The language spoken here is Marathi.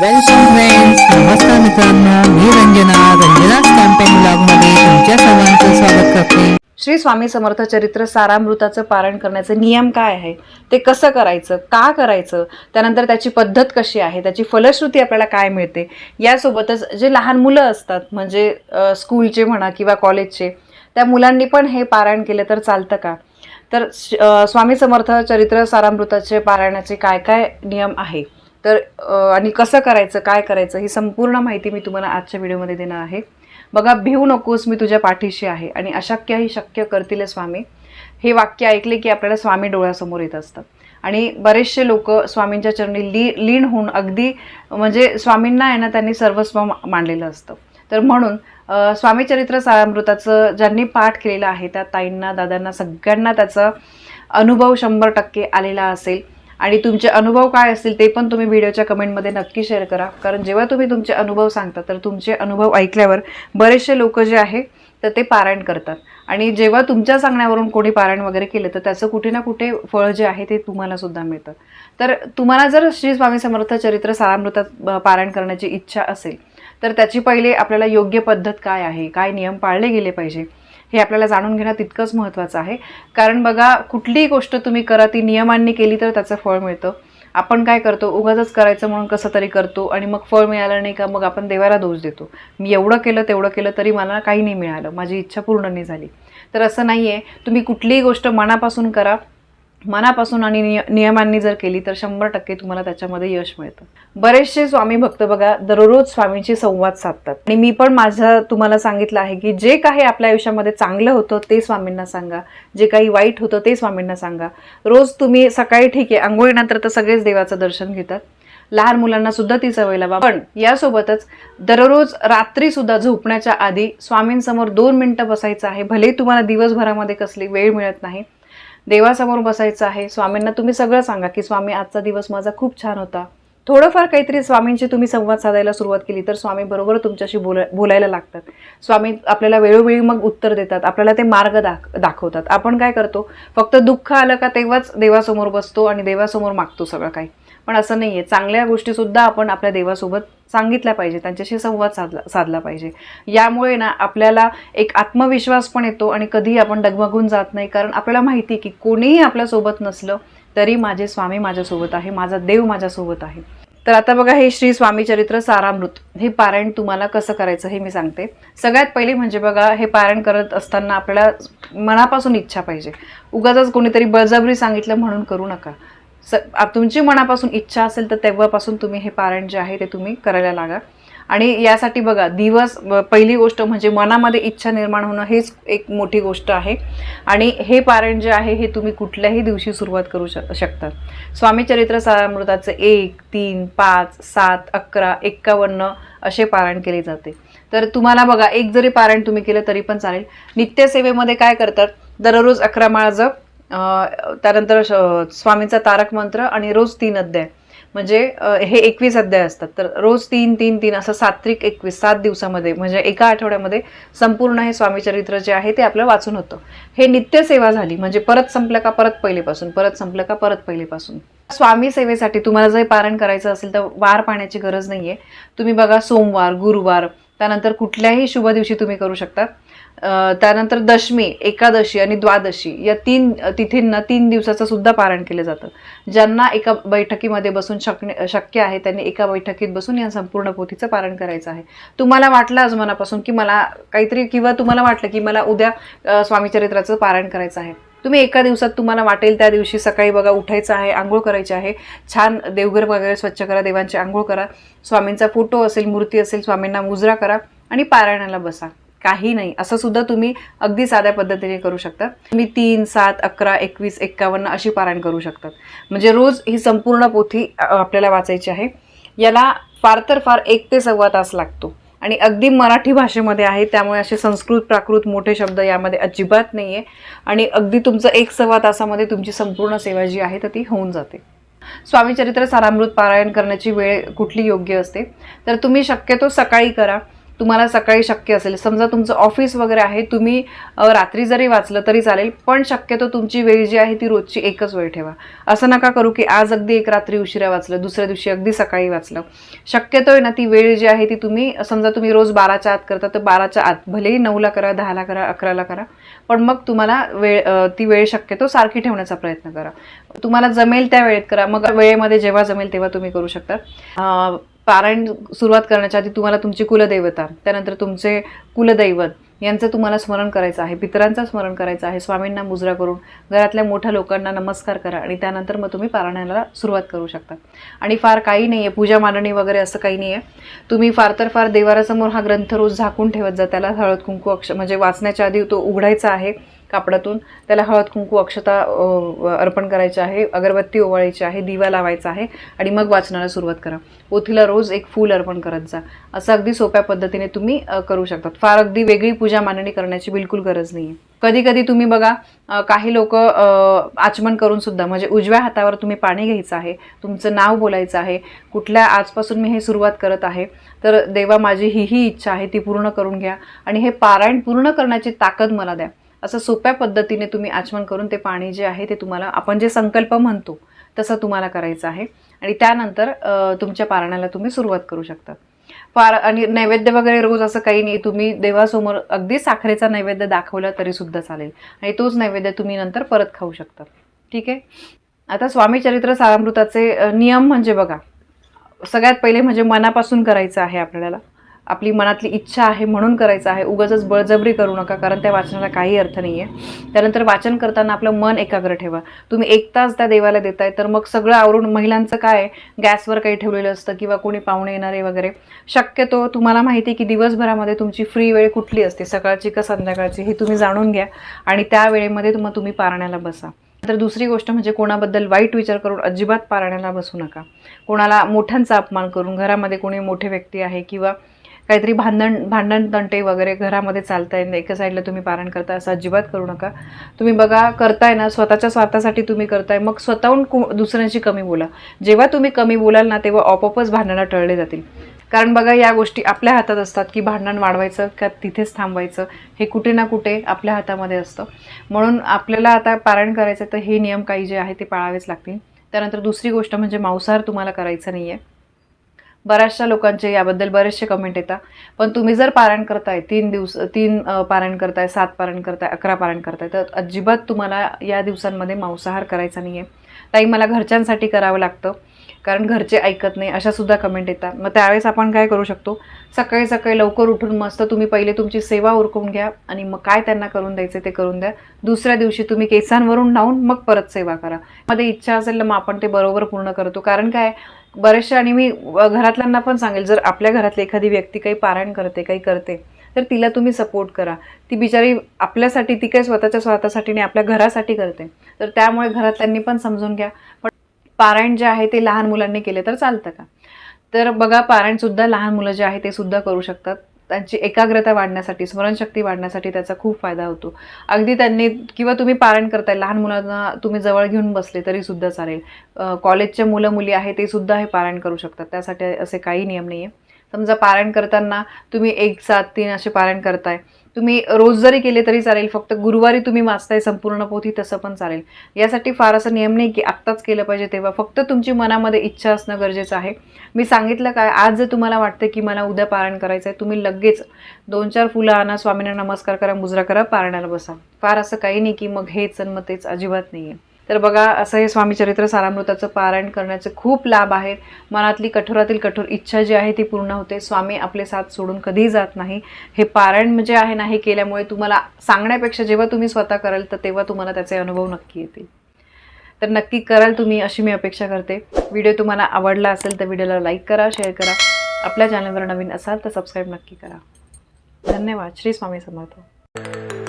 वेलकम फ्रेंड्स नमस्कार मित्रांनो. मी रंजना रंजनाच कॅम्पेन ब्लॉगमध्ये तुमच्या सर्वांचं स्वागत करते. श्री स्वामी समर्थ चरित्र सारामृताचं पारण करण्याचे नियम काय आहे? ते कसं करायचं? का करायचं? त्यानंतर त्याची पद्धत कशी आहे? त्याची फलश्रुती आपल्याला काय मिळते? यासोबतच जे लहान मुलं असतात म्हणजे स्कूलचे म्हणा किंवा कॉलेजचे त्या मुलांनी पण हे पारायण केलं तर चालतं का? तर स्वामी समर्थ चरित्र सारामृताचे पारायणाचे काय काय नियम आहे? तर आणि कसं करायचं काय करायचं ही संपूर्ण माहिती मी तुम्हाला आजच्या व्हिडिओमध्ये देणार आहे. बघा भिवू नकोस मी तुझ्या पाठीशी आहे आणि अशक्य ही शक्य करतील स्वामी. हे वाक्य ऐकले की आपल्याला स्वामी डोळ्यासमोर येत असतात आणि बरेचसे लोक स्वामींच्या चरणी ली लीन होऊन अगदी म्हणजे स्वामींना आहे ना त्यांनी सर्वस्व मा- मानलेलं असतं. तर म्हणून स्वामी चरित्र सारामृताचं ज्यांनी पाठ केलेलं आहे त्या ताईंना दादांना सगळ्यांना त्याचा अनुभव शंभर टक्के आलेला असेल. आणि तुमचे अनुभव काय असतील ते पण तुम्ही व्हिडिओच्या कमेंटमध्ये नक्की शेअर करा. कारण जेव्हा तुम्ही तुमचे अनुभव सांगता तर तुमचे अनुभव ऐकल्यावर बरेचसे लोक जे आहे तर ते पारायण करतात. आणि जेव्हा तुमच्या सांगण्यावरून कोणी पारायण वगैरे केलं तर त्याचं कुठे ना कुठे फळ जे आहे ते तुम्हाला सुद्धा मिळतं. तर तुम्हाला जर श्री स्वामी समर्थ चरित्र सारामृतात पारायण करण्याची इच्छा असेल तर त्याची पहिले आपल्याला योग्य पद्धत काय आहे? काय नियम पाळले गेले पाहिजे? हे आपल्याला जाणून घेणं तितकंच महत्त्वाचं आहे. कारण बघा कुठलीही गोष्ट तुम्ही करा ती नियमांनी केली तर त्याचं फळ मिळतं. आपण काय करतो? उगाच करायचं म्हणून कसं तरी करतो आणि मग फळ मिळालं नाही का मग आपण देवाला दोष देतो. मी एवढं केलं तेवढं केलं तरी मला काही नाही मिळालं. माझी इच्छा पूर्ण नाही झाली. तर असं नाही आहे तुम्ही कुठलीही गोष्ट मनापासून करा. मनापासून आणि निय नियमांनी जर केली तर शंभर टक्के तुम्हाला त्याच्यामध्ये यश मिळतं. बरेचसे स्वामी भक्त बघा दररोज स्वामींशी संवाद साधतात. आणि मी पण माझं तुम्हाला सांगितलं आहे की जे काही आपल्या आयुष्यामध्ये चांगलं होतं ते स्वामींना सांगा. जे काही वाईट होतं ते स्वामींना सांगा. रोज तुम्ही सकाळी ठीक आहे आंघोळीनंतर तर सगळेच देवाचं दर्शन घेतात. लहान मुलांना सुद्धा ती सवय लावा. पण यासोबतच दररोज रात्री सुद्धा झोपण्याच्या आधी स्वामींसमोर दोन मिनिटं बसायचं आहे. भले तुम्हाला दिवसभरामध्ये कसली वेळ मिळत नाही देवासमोर बसायचं आहे. स्वामींना तुम्ही सगळं सांगा की स्वामी आजचा दिवस माझा खूप छान होता. थोडंफार काहीतरी स्वामींशी तुम्ही संवाद साधायला सुरुवात केली तर स्वामी बरोबर तुमच्याशी बोला बोलायला लागतात. स्वामी आपल्याला वेळोवेळी मग उत्तर देतात. आपल्याला ते मार्ग दाख दाखवतात. आपण काय करतो? फक्त दुःख आलं का तेव्हाच देवासमोर बसतो आणि देवासमोर मागतो सगळं काही. पण असं नाही आहे चांगल्या गोष्टीसुद्धा आपण आपल्या देवासोबत सांगितल्या पाहिजे. त्यांच्याशी संवाद साधला साधला पाहिजे. यामुळे ना आपल्याला एक आत्मविश्वास पण येतो आणि कधीही आपण डगमगून जात नाही. कारण आपल्याला माहिती आहे की कोणीही आपल्यासोबत नसलं तरी माझे स्वामी माझ्यासोबत आहे. माझा देव माझ्यासोबत आहे. तर आता बघा हे श्री स्वामी चरित्र सारामृत. हे पारायण तुम्हाला कसं करायचं हे मी सांगते. सगळ्यात पहिले म्हणजे बघा हे पारायण करत असताना आपल्याला मनापासून इच्छा पाहिजे. उगाच कोणीतरी बळजबरी सांगितलं म्हणून करू नका. स तुमची मनापासून इच्छा असेल तर तेव्हापासून तुम्ही हे पारायण जे आहे ते तुम्ही करायला लागा. आणि यासाठी बघा दिवस पहिली गोष्ट म्हणजे मनामध्ये इच्छा निर्माण होणं हेच एक मोठी गोष्ट आहे. आणि हे पारायण जे आहे हे तुम्ही कुठल्याही दिवशी सुरुवात करू शक शकतात स्वामी चरित्र एक तीन पाच सात अकरा एक्कावन्न असे पारायण केले जाते. तर तुम्हाला बघा एक जरी पारायण तुम्ही केलं तरी पण चालेल. नित्यसेवेमध्ये काय करतात? दररोज अकरा माळा जप त्यानंतर स्वामींचा तारक मंत्र आणि रोज तीन अध्याय. म्हणजे हे एकवीस अध्याय असतात. तर रोज तीन तीन तीन असं सात्विक एकवीस सात दिवसामध्ये म्हणजे एका आठवड्यामध्ये संपूर्ण हे स्वामी चरित्र जे आहे ते आपलं वाचून होतं. हे नित्यसेवा झाली. म्हणजे परत संपलं का परत पहिलेपासून परत संपलं का परत पहिलेपासून. स्वामी सेवेसाठी तुम्हाला जर पारण करायचं असेल तर वार पाण्याची गरज नाही आहे तुम्ही बघा सोमवार गुरुवार त्यानंतर कुठल्याही शुभ दिवशी तुम्ही करू शकता. त्यानंतर दशमी एकादशी आणि द्वादशी या तीन तिथींना तीन दिवसाचं सुद्धा पारण केलं जातं. ज्यांना एका बैठकीमध्ये बसून शकणे शक्य आहे त्यांनी एका बैठकीत बसून या संपूर्ण पोथीचं पारण करायचं आहे. तुम्हाला वाटलं आज मनापासून की मला काहीतरी किंवा तुम्हाला वाटलं की मला उद्या स्वामीचरित्राचं पारण करायचं आहे. तुम्ही एका दिवसात तुम्हाला वाटेल त्या दिवशी सकाळी बघा उठायचं आहे आंघोळ करायची आहे. छान देवघर वगैरे स्वच्छ करा देवांची आंघोळ करा. स्वामींचा फोटो असेल मूर्ती असेल स्वामींना मुजरा करा आणि पारायणाला बसा. काही नाही. असं सुद्धा तुम्ही अगदी साध्या पद्धतीने करू शकता. तुम्ही तीन सात अकरा एकवीस एक्कावन्न अशी पारायण करू शकतात. म्हणजे रोज ही संपूर्ण पोथी आपल्याला वाचायची आहे. याला फार तर फार एक ते सव्वा तास लागतो. आणि अगदी मराठी भाषेमध्ये आहे त्यामुळे असे संस्कृत प्राकृत मोठे शब्द यामध्ये अजिबात नाही आहे आणि अगदी तुमचं एक सव्वा तासामध्ये तुमची संपूर्ण सेवा जी आहे तर ती होऊन जाते. स्वामी चरित्र सारामृत पारायण करण्याची वेळ कुठली योग्य असते? तर तुम्ही शक्यतो सकाळी करा. तुम्हाला सकाळी शक्य असेल. समजा तुमचं ऑफिस वगैरे आहे तुम्ही रात्री जरी वाचलं तरी चालेल पण शक्यतो तुमची वेळ जी आहे ती रोजची एकच वेळ ठेवा. असं नका करू की आज अगदी एक रात्री उशिरा वाचलं दुसऱ्या दिवशी अगदी सकाळी वाचलं. शक्यतो आहे ना ती वेळ जी आहे ती तुम्ही समजा तुम्ही रोज बाराच्या आत करता तर बाराच्या आत भलेही नऊला करा दहाला करा अकराला करा पण मग तुम्हाला वेळ ती वेळ शक्यतो सारखी ठेवण्याचा प्रयत्न करा. तुम्हाला जमेल त्या वेळेत करा मग वेळेमध्ये जेव्हा जमेल तेव्हा तुम्ही करू शकता. पारायण सुरुवात करण्याच्या आधी तुम्हाला तुमची कुलदैवता त्यानंतर तुमचे कुलदैवत यांचं तुम्हाला स्मरण करायचं आहे पितरांचं स्मरण करायचं आहे स्वामींना मुजरा करून घरातल्या मोठ्या लोकांना नमस्कार करा आणि त्यानंतर मग तुम्ही पारायणाला सुरुवात करू शकता. आणि फार काही नाही आहे पूजा मांडणी वगैरे असं काही नाही आहे तुम्ही फार तर फार देवारासमोर हा ग्रंथ रोज झाकून ठेवत जा त्याला हळद कुंकू अक्ष म्हणजे वाचण्याच्या आधी तो उघडायचा आहे. कापडातून त्याला हळद कुंकू अक्षता अर्पण करायची आहे अगरबत्ती ओवाळायची आहे दिवा लावायचा आहे आणि मग वाचनाला सुरुवात करा. पोथीला रोज एक फूल अर्पण करत जा. असं अगदी सोप्या पद्धतीने तुम्ही करू शकतात. फार अगदी वेगळी पूजा मांडणी करण्याची बिलकुल गरज नाही आहे कधी कधी तुम्ही बघा काही लोक आचमन करून सुद्धा म्हणजे उजव्या हातावर तुम्ही पाणी घ्यायचं आहे तुमचं नाव बोलायचं आहे कुठल्या आजपासून मी हे सुरुवात करत आहे तर देवा माझी ही ही इच्छा आहे ती पूर्ण करून घ्या. आणि हे पारायण पूर्ण करण्याची ताकद मला द्या. असं सोप्या पद्धतीने तुम्ही आचमन करून ते पाणी जे आहे ते तुम्हाला आपण जे संकल्प म्हणतो तसं तुम्हाला करायचं आहे. आणि त्यानंतर तुमच्या पारणाला तुम्ही सुरुवात करू शकता. फार आणि नैवेद्य वगैरे रोज असं काही नाही तुम्ही देवासमोर अगदी साखरेचा नैवेद्य दाखवला तरी सुद्धा चालेल. आणि तोच नैवेद्य तुम्ही नंतर परत खाऊ शकता. ठीक आहे? आता स्वामी चरित्र सारामृताचे नियम म्हणजे बघा सगळ्यात पहिले म्हणजे मनापासून करायचं आहे आपल्याला. आपली मनातली इच्छा आहे म्हणून करायचं आहे. उगाचच बळजबरी करू नका कारण त्या वाचनाला काही अर्थ नाही आहे त्यानंतर वाचन करताना आपलं मन एकाग्र ठेवा. तुम्ही एक तास त्या देवाला देताय तर मग सगळं आवरून महिलांचं काय? गॅसवर काही ठेवलेलं असतं किंवा कोणी पाहुणे येणारे वगैरे. शक्यतो तुम्हाला माहिती आहे की दिवसभरामध्ये तुमची फ्री वेळ कुठली असते? सकाळची का संध्याकाळची? हे तुम्ही जाणून घ्या आणि त्या वेळेमध्ये मग तुम्ही पारण्याला बसा. तर दुसरी गोष्ट म्हणजे कोणाबद्दल वाईट विचार करून अजिबात पारण्याला बसू नका. कोणाला मोठ्यांचा अपमान करून घरामध्ये कोणी मोठे व्यक्ती आहे किंवा काहीतरी भांडण भांडण तंटे वगैरे घरामध्ये चालताय एका साईडला तुम्ही पारण करताय असं अजिबात करू नका. तुम्ही बघा करताय ना स्वतःच्या स्वार्थासाठी तुम्ही करताय मग स्वतःहून दुसऱ्यांशी कमी बोला. जेव्हा तुम्ही कमी बोलाल ना तेव्हा आपोआपच भांडणं टळले जातील. कारण बघा या गोष्टी आपल्या हातात असतात की भांडण वाढवायचं का तिथेच थांबवायचं हे कुठे ना कुठे आपल्या हातामध्ये असतं. म्हणून आपल्याला आता पारायण करायचं तर हे नियम काही जे आहे ते पाळावेच लागतील. त्यानंतर दुसरी गोष्ट म्हणजे मांसाहार तुम्हाला करायचं नाही आहे बऱ्याचशा लोकांचे याबद्दल बरेचसे कमेंट येतात. पण तुम्ही जर पारायण करताय तीन दिवस तीन पारायण करताय सात पारायण करताय अकरा पारायण करताय तर अजिबात तुम्हाला या दिवसांमध्ये मांसाहार करायचा नाही आहे ताई मला घरच्यांसाठी करावं लागतं कारण घरचे ऐकत नाही अशा सुद्धा कमेंट येतात. मग त्यावेळेस आपण काय करू शकतो? सकाळी सकाळी लवकर उठून मस्त तुम्ही पहिले तुमची सेवा उरकून घ्या आणि मग काय त्यांना करून द्यायचं ते करून द्या. दुसऱ्या दिवशी तुम्ही केसांवरून लावून मग परत सेवा करा. मध्ये इच्छा असेल तर मग आपण ते बरोबर पूर्ण करतो. कारण काय? बऱ्याचशा आणि मी घरातल्यांना पण सांगेल जर आपल्या घरातली एखादी व्यक्ती काही पारायण करते काही करते तर तिला तुम्ही सपोर्ट करा. ती बिचारी आपल्यासाठी ती काही स्वतःच्या स्वार्थासाठी नाही आपल्या घरासाठी करते. तर त्यामुळे घरातल्यांनी पण समजून घ्या. पण पारायण जे आहे ते लहान मुलांनी केले तर चालतं का? तर बघा पारायणसुद्धा लहान मुलं जे आहे ते सुद्धा करू शकतात. त्यांची एकाग्रता वाढण्यासाठी स्मरणशक्ती वाढण्यासाठी त्याचा खूप फायदा होतो. अगदी त्यांनी किंवा तुम्ही पारायण करताय लहान मुलांना तुम्ही जवळ घेऊन बसले तरी सुद्धा चालेल. कॉलेजचे मुलं मुली आहे ते सुद्धा हे पारायण करू शकतात. त्यासाठी असे काही नियम नाही आहे समजा पारायण करताना तुम्ही एक सात तीन असे पारायण करताय. तुम्ही रोज जरी केले तरी चालेल फक्त गुरुवारी तुम्ही वाचताय संपूर्ण पोथी तसं पण चालेल. यासाठी फार असं नियम नाही की आत्ताच केलं पाहिजे तेव्हा. फक्त तुमची मनामध्ये इच्छा असणं गरजेचं आहे. मी सांगितलं काय आज जर तुम्हाला वाटतं की मला उद्या पारायण करायचं आहे तुम्ही लगेच दोन चार फुलं आणा स्वामींना नमस्कार करा मुजरा करा पारण्याला बसा. फार असं काही नाही की मग हेच आणि मग तेच अजिबात नाही आहे तर बघा असं हे स्वामी चरित्र सारामृताचं पारायण करण्याचे खूप लाभ आहेत. मनातली कठोरातील कठोर इच्छा जी आहे ती पूर्ण होते. स्वामी आपले साथ सोडून कधीही जात नाही. हे पारायण म्हणजे आहे ना हे केल्यामुळे तुम्हाला सांगण्यापेक्षा जेव्हा तुम्ही स्वतः कराल तर तेव्हा तुम्हाला त्याचे अनुभव नक्की येतील. तर नक्की कराल तुम्ही अशी मी अपेक्षा करते. व्हिडिओ तुम्हाला आवडला असेल तर व्हिडिओला लाईक करा शेअर करा. आपल्या चॅनलवर नवीन असाल तर सबस्क्राईब नक्की करा. धन्यवाद. श्री स्वामी समर्थ.